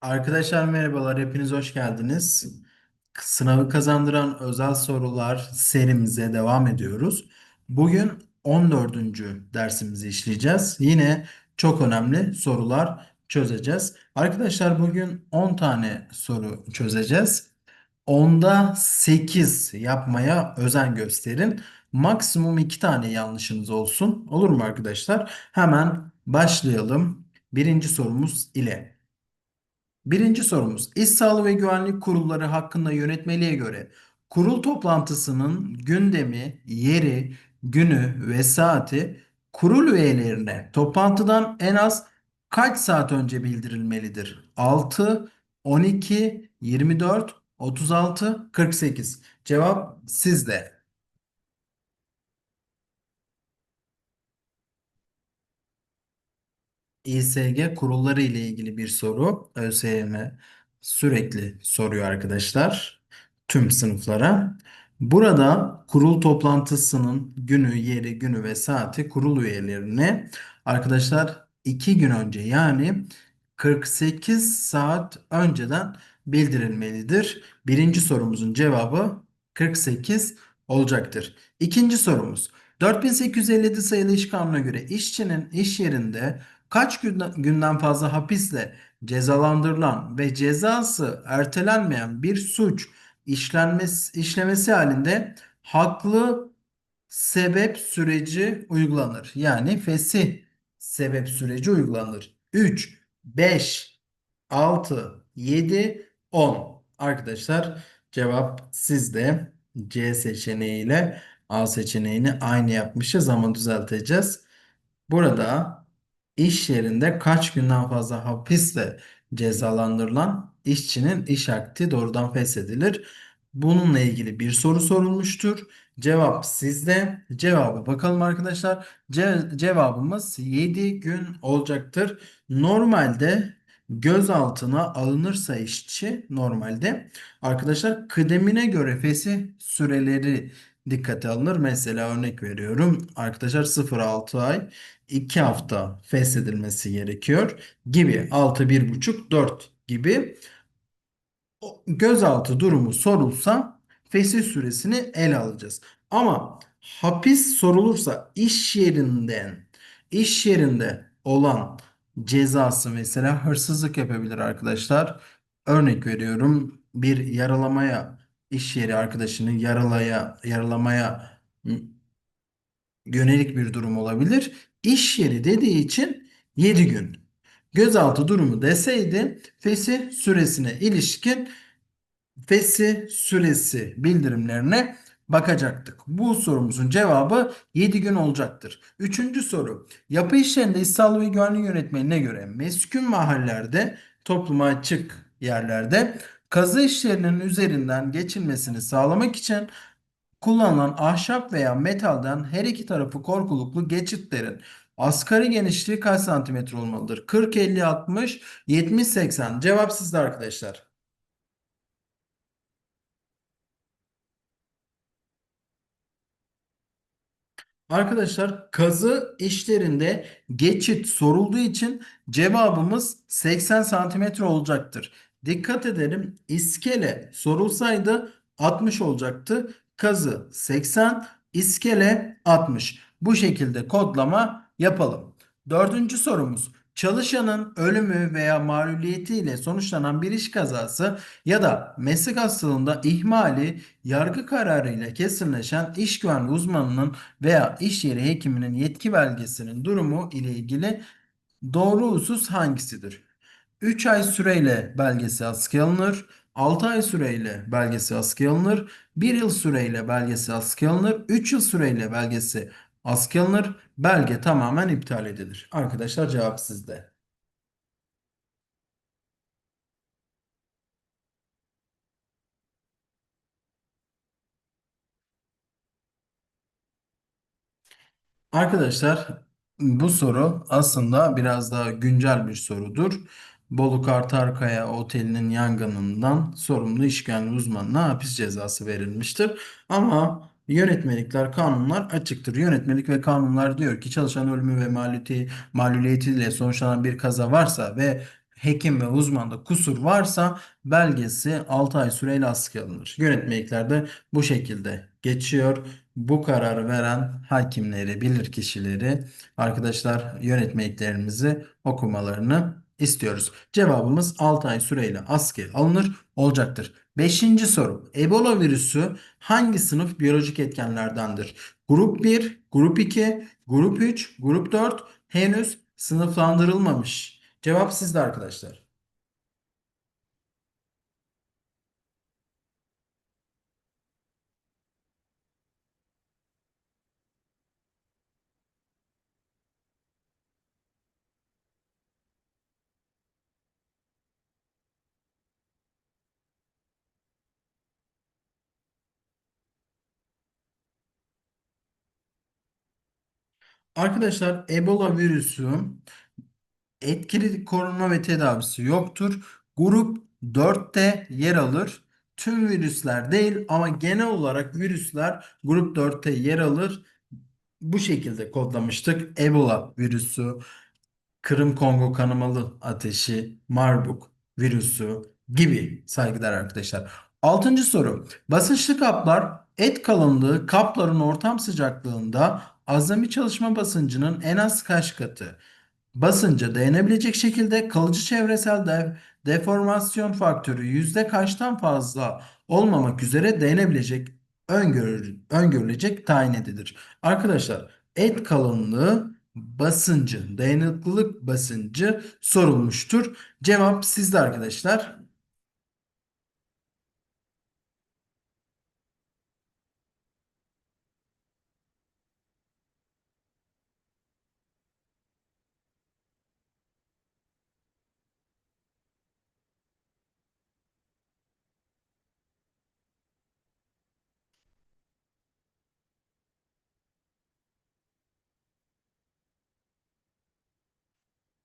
Arkadaşlar merhabalar, hepiniz hoş geldiniz. Sınavı kazandıran özel sorular serimize devam ediyoruz. Bugün 14. dersimizi işleyeceğiz. Yine çok önemli sorular çözeceğiz. Arkadaşlar bugün 10 tane soru çözeceğiz. Onda 8 yapmaya özen gösterin. Maksimum 2 tane yanlışınız olsun. Olur mu arkadaşlar? Hemen başlayalım. Birinci sorumuz ile. Birinci sorumuz. İş Sağlığı ve Güvenlik Kurulları hakkında yönetmeliğe göre kurul toplantısının gündemi, yeri, günü ve saati kurul üyelerine toplantıdan en az kaç saat önce bildirilmelidir? 6, 12, 24, 36, 48. Cevap sizde. İSG kurulları ile ilgili bir soru. ÖSYM sürekli soruyor arkadaşlar tüm sınıflara. Burada kurul toplantısının günü, yeri, günü ve saati kurul üyelerine arkadaşlar iki gün önce yani 48 saat önceden bildirilmelidir. Birinci sorumuzun cevabı 48 olacaktır. İkinci sorumuz. 4857 sayılı iş kanununa göre işçinin iş yerinde kaç günden, fazla hapisle cezalandırılan ve cezası ertelenmeyen bir suç işlenmesi, işlemesi halinde haklı sebep süreci uygulanır. Yani fesih sebep süreci uygulanır. 3, 5, 6, 7, 10. Arkadaşlar cevap sizde. C seçeneğiyle A seçeneğini aynı yapmışız ama düzelteceğiz. Burada iş yerinde kaç günden fazla hapisle cezalandırılan işçinin iş akti doğrudan feshedilir. Bununla ilgili bir soru sorulmuştur. Cevap sizde. Cevabı bakalım arkadaşlar. Ce- cevabımız 7 gün olacaktır. Normalde gözaltına alınırsa işçi normalde arkadaşlar kıdemine göre fesih süreleri dikkate alınır. Mesela örnek veriyorum. Arkadaşlar 0-6 ay 2 hafta feshedilmesi gerekiyor gibi 6 1,5 4 gibi gözaltı durumu sorulsa fesih süresini ele alacağız. Ama hapis sorulursa iş yerinden iş yerinde olan cezası mesela hırsızlık yapabilir arkadaşlar. Örnek veriyorum bir yaralamaya iş yeri arkadaşını yaralaya yaralamaya yönelik bir durum olabilir. İş yeri dediği için 7 gün. Gözaltı durumu deseydi fesih süresine ilişkin fesih süresi bildirimlerine bakacaktık. Bu sorumuzun cevabı 7 gün olacaktır. Üçüncü soru. Yapı işlerinde İş Sağlığı ve Güvenlik Yönetmeliğine göre meskun mahallelerde topluma açık yerlerde kazı işlerinin üzerinden geçilmesini sağlamak için kullanılan ahşap veya metalden her iki tarafı korkuluklu geçitlerin asgari genişliği kaç santimetre olmalıdır? 40, 50, 60, 70, 80. Cevap sizde arkadaşlar. Arkadaşlar kazı işlerinde geçit sorulduğu için cevabımız 80 santimetre olacaktır. Dikkat edelim iskele sorulsaydı 60 olacaktı. Kazı 80, iskele 60. Bu şekilde kodlama yapalım. Dördüncü sorumuz. Çalışanın ölümü veya maluliyetiyle sonuçlanan bir iş kazası ya da meslek hastalığında ihmali yargı kararıyla kesinleşen iş güvenliği uzmanının veya iş yeri hekiminin yetki belgesinin durumu ile ilgili doğru husus hangisidir? 3 ay süreyle belgesi askıya alınır. 6 ay süreyle belgesi askıya alınır. 1 yıl süreyle belgesi askıya alınır. 3 yıl süreyle belgesi askıya alınır. Belge tamamen iptal edilir. Arkadaşlar cevap sizde. Arkadaşlar bu soru aslında biraz daha güncel bir sorudur. Bolu Kartarkaya Oteli'nin yangınından sorumlu işgal uzmanına hapis cezası verilmiştir. Ama yönetmelikler, kanunlar açıktır. Yönetmelik ve kanunlar diyor ki çalışan ölümü ve maliyeti, maluliyetiyle sonuçlanan bir kaza varsa ve hekim ve uzmanda kusur varsa belgesi 6 ay süreyle askıya alınır. Yönetmeliklerde bu şekilde geçiyor. Bu kararı veren hakimleri, bilirkişileri arkadaşlar yönetmeliklerimizi okumalarını istiyoruz. Cevabımız 6 ay süreyle askıya alınır olacaktır. Beşinci soru. Ebola virüsü hangi sınıf biyolojik etkenlerdendir? Grup 1, grup 2, grup 3, grup 4 henüz sınıflandırılmamış. Cevap sizde arkadaşlar. Arkadaşlar Ebola virüsü etkili korunma ve tedavisi yoktur. Grup 4'te yer alır. Tüm virüsler değil ama genel olarak virüsler grup 4'te yer alır. Bu şekilde kodlamıştık. Ebola virüsü, Kırım Kongo kanamalı ateşi, Marburg virüsü gibi saygıdeğer arkadaşlar. Altıncı soru. Basınçlı kaplar et kalınlığı kapların ortam sıcaklığında azami çalışma basıncının en az kaç katı? Basınca dayanılabilecek şekilde kalıcı çevresel de- deformasyon faktörü yüzde kaçtan fazla olmamak üzere dayanabilecek öngörü, öngörülecek tayin edilir. Arkadaşlar et kalınlığı basıncı, dayanıklılık basıncı sorulmuştur. Cevap sizde arkadaşlar.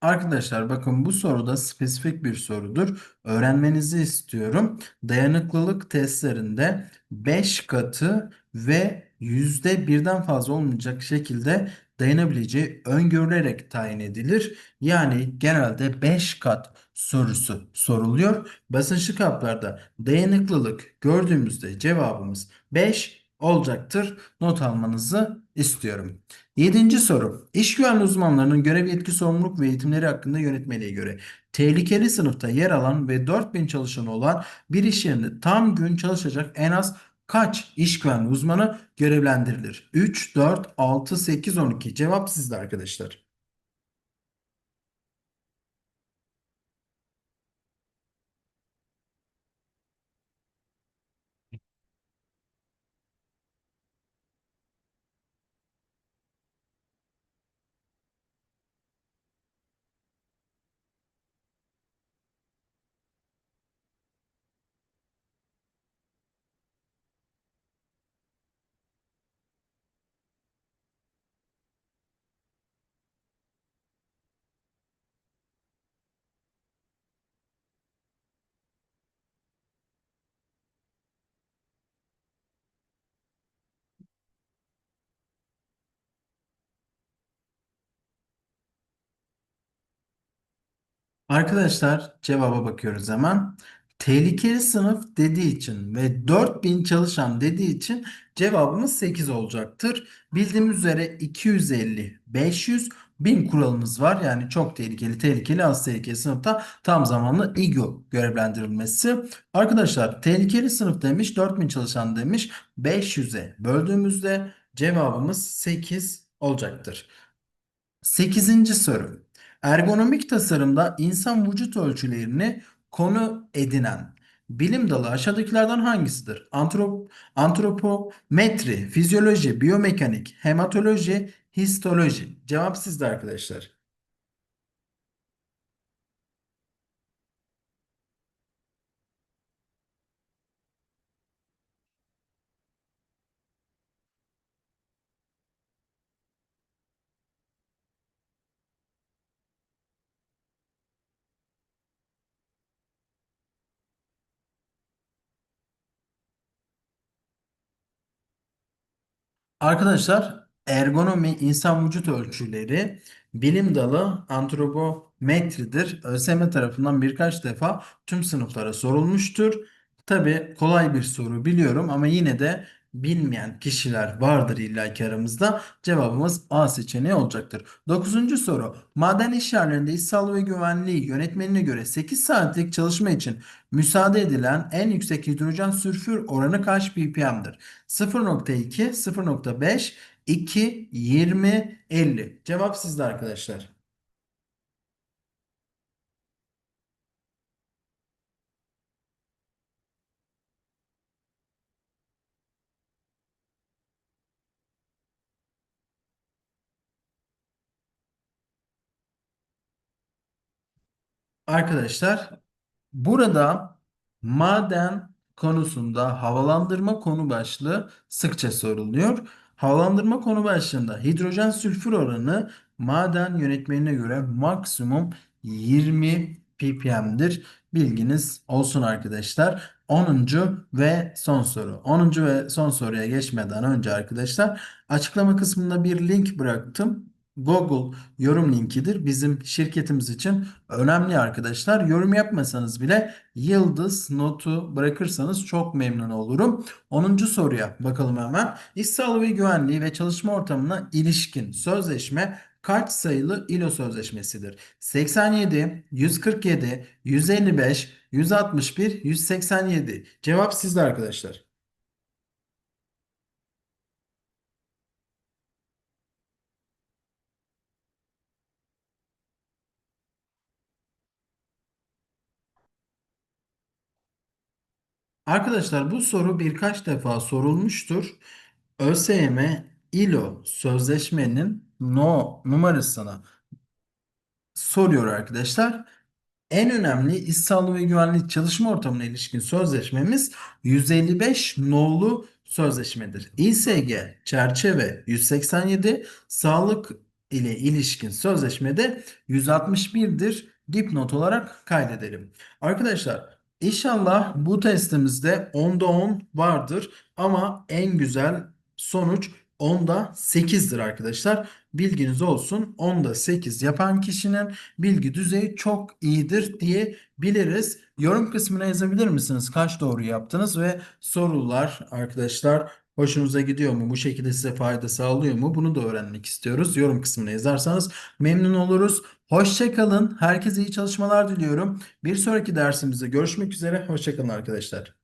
Arkadaşlar bakın bu soruda spesifik bir sorudur. Öğrenmenizi istiyorum. Dayanıklılık testlerinde 5 katı ve yüzde birden fazla olmayacak şekilde dayanabileceği öngörülerek tayin edilir. Yani genelde 5 kat sorusu soruluyor. Basınçlı kaplarda dayanıklılık gördüğümüzde cevabımız 5 olacaktır. Not almanızı istiyorum. Yedinci soru. İş güvenliği uzmanlarının görev yetki sorumluluk ve eğitimleri hakkında yönetmeliğe göre tehlikeli sınıfta yer alan ve 4000 çalışanı olan bir iş yerinde tam gün çalışacak en az kaç iş güvenliği uzmanı görevlendirilir? 3, 4, 6, 8, 12. Cevap sizde arkadaşlar. Arkadaşlar cevaba bakıyoruz hemen. Tehlikeli sınıf dediği için ve 4000 çalışan dediği için cevabımız 8 olacaktır. Bildiğimiz üzere 250, 500, 1000 kuralımız var. Yani çok tehlikeli, tehlikeli, az tehlikeli sınıfta tam zamanlı İGO görevlendirilmesi. Arkadaşlar tehlikeli sınıf demiş, 4000 çalışan demiş. 500'e böldüğümüzde cevabımız 8 olacaktır. Sekizinci soru. Ergonomik tasarımda insan vücut ölçülerini konu edinen bilim dalı aşağıdakilerden hangisidir? Antrop, antropometri, fizyoloji, biyomekanik, hematoloji, histoloji. Cevap sizde arkadaşlar. Arkadaşlar ergonomi insan vücut ölçüleri bilim dalı antropometridir. ÖSYM tarafından birkaç defa tüm sınıflara sorulmuştur. Tabii kolay bir soru biliyorum ama yine de bilmeyen kişiler vardır illa ki aramızda. Cevabımız A seçeneği olacaktır. Dokuzuncu soru. Maden iş yerlerinde iş sağlığı ve güvenliği yönetmenine göre 8 saatlik çalışma için müsaade edilen en yüksek hidrojen sülfür oranı kaç ppm'dir? 0.2, 0.5, 2, 20, 50. Cevap sizde arkadaşlar. Arkadaşlar burada maden konusunda havalandırma konu başlığı sıkça soruluyor. Havalandırma konu başlığında hidrojen sülfür oranı maden yönetmenine göre maksimum 20 ppm'dir. Bilginiz olsun arkadaşlar. 10. ve son soru. 10. ve son soruya geçmeden önce arkadaşlar açıklama kısmında bir link bıraktım. Google yorum linkidir. Bizim şirketimiz için önemli arkadaşlar. Yorum yapmasanız bile yıldız notu bırakırsanız çok memnun olurum. 10. soruya bakalım hemen. İş sağlığı ve güvenliği ve çalışma ortamına ilişkin sözleşme kaç sayılı ILO sözleşmesidir? 87, 147, 155, 161, 187. Cevap sizde arkadaşlar. Arkadaşlar bu soru birkaç defa sorulmuştur. ÖSYM ILO sözleşmenin no numarasını soruyor arkadaşlar. En önemli iş sağlığı ve güvenlik çalışma ortamına ilişkin sözleşmemiz 155 nolu sözleşmedir. İSG çerçeve 187, sağlık ile ilişkin sözleşmede 161'dir. Dipnot olarak kaydedelim. Arkadaşlar inşallah bu testimizde 10'da 10 vardır ama en güzel sonuç 10'da 8'dir arkadaşlar. Bilginiz olsun 10'da 8 yapan kişinin bilgi düzeyi çok iyidir diyebiliriz. Yorum kısmına yazabilir misiniz? Kaç doğru yaptınız ve sorular arkadaşlar hoşunuza gidiyor mu? Bu şekilde size fayda sağlıyor mu? Bunu da öğrenmek istiyoruz. Yorum kısmına yazarsanız memnun oluruz. Hoşçakalın. Herkese iyi çalışmalar diliyorum. Bir sonraki dersimizde görüşmek üzere. Hoşçakalın arkadaşlar.